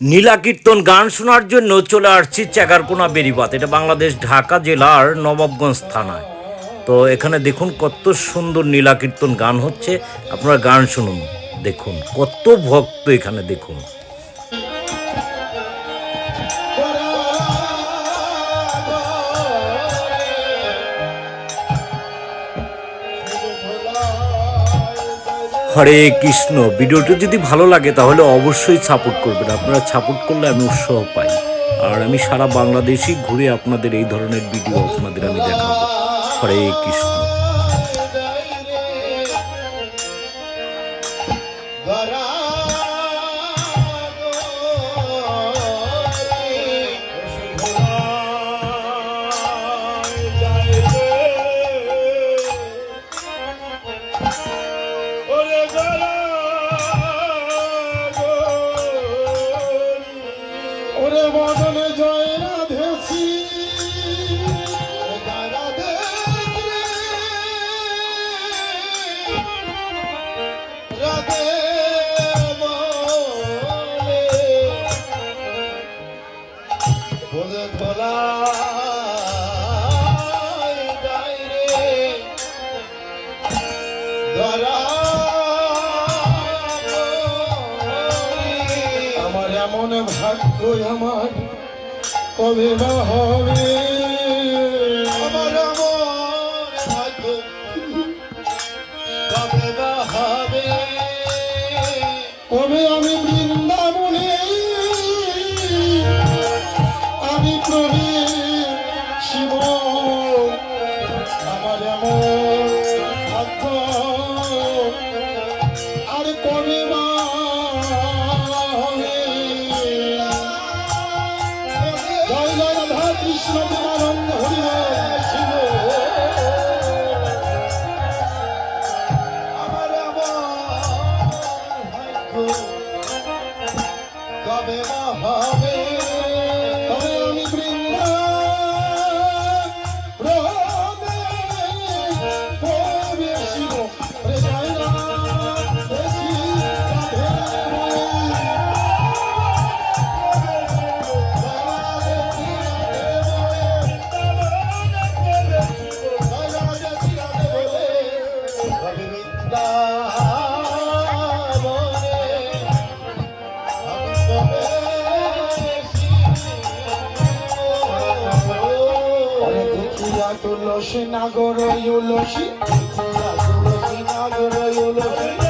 নীলা কীর্তন গান শোনার জন্য চলে আসছি চাগারকোনা বেরিবাত এটা বাংলাদেশ ঢাকা জেলার নবাবগঞ্জ থানায়। তো এখানে দেখুন কত সুন্দর নীলাকীর্তন গান হচ্ছে। আপনারা গান শুনুন, দেখুন। কত ভক্ত এখানে, দেখুন। হরে কৃষ্ণ। ভিডিওটি যদি ভালো লাগে তাহলে অবশ্যই সাপোর্ট করবেন। আপনারা সাপোর্ট করলে আমি উৎসাহ পাই। আর আমি সারা বাংলাদেশই ঘুরে আপনাদের এই ধরনের ভিডিও আপনাদের আমি দেখাবো। হরে কৃষ্ণ। ওরে এমন ভাগ্য আমার। কবে না হবে তুলসী নাগর ইউলসী। তুলসী নাগর ইউলসী।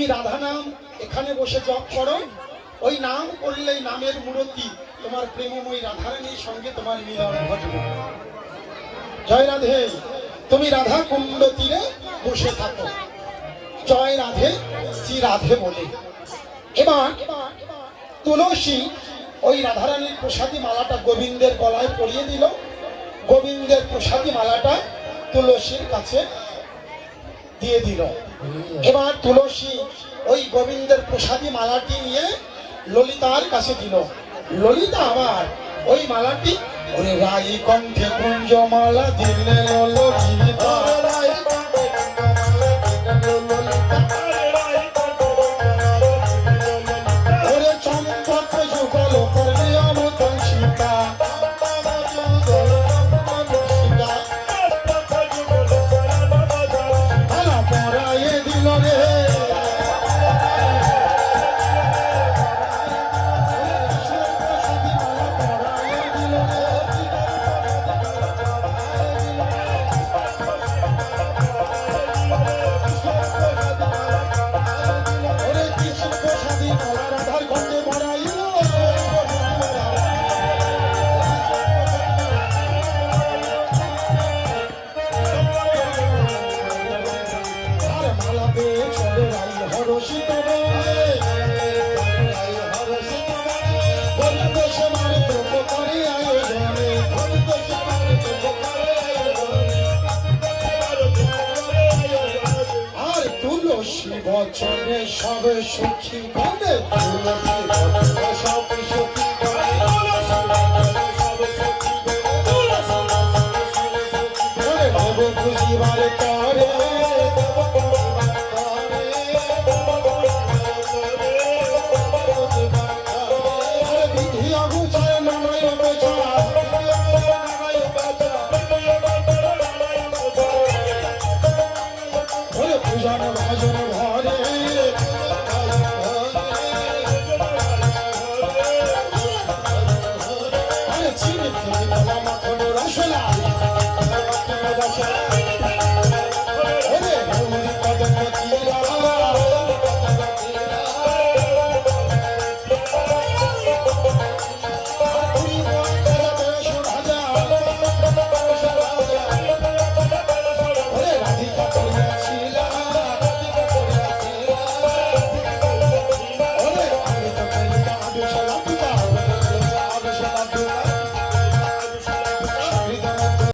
তুমি রাধা নাম, এখানে বসে জপ করো। ওই নাম করলেই নামের মূর্তি। তোমার প্রেমময়ী রাধারানীর সঙ্গে তোমার মিলন ঘটবে। জয় রাধে, তুমি রাধা কুণ্ড তীরে বসে থাকো। জয় রাধে, শ্রী রাধে বলে। এবার তুলসী ওই রাধারানীর প্রসাদী মালাটা গোবিন্দের গলায় পরিয়ে দিল। গোবিন্দের প্রসাদী মালাটা তুলসীর কাছে দিয়ে দিল। এবার তুলসী ওই গোবিন্দের প্রসাদী মালাটি নিয়ে ললিতার কাছে দিল। ললিতা আবার ওই মালাটি ওরে রাই কণ্ঠে কুঞ্জ মালা দিলে ললিতা বচনে সবে সুখী বলে সব সুখী جانا وحجر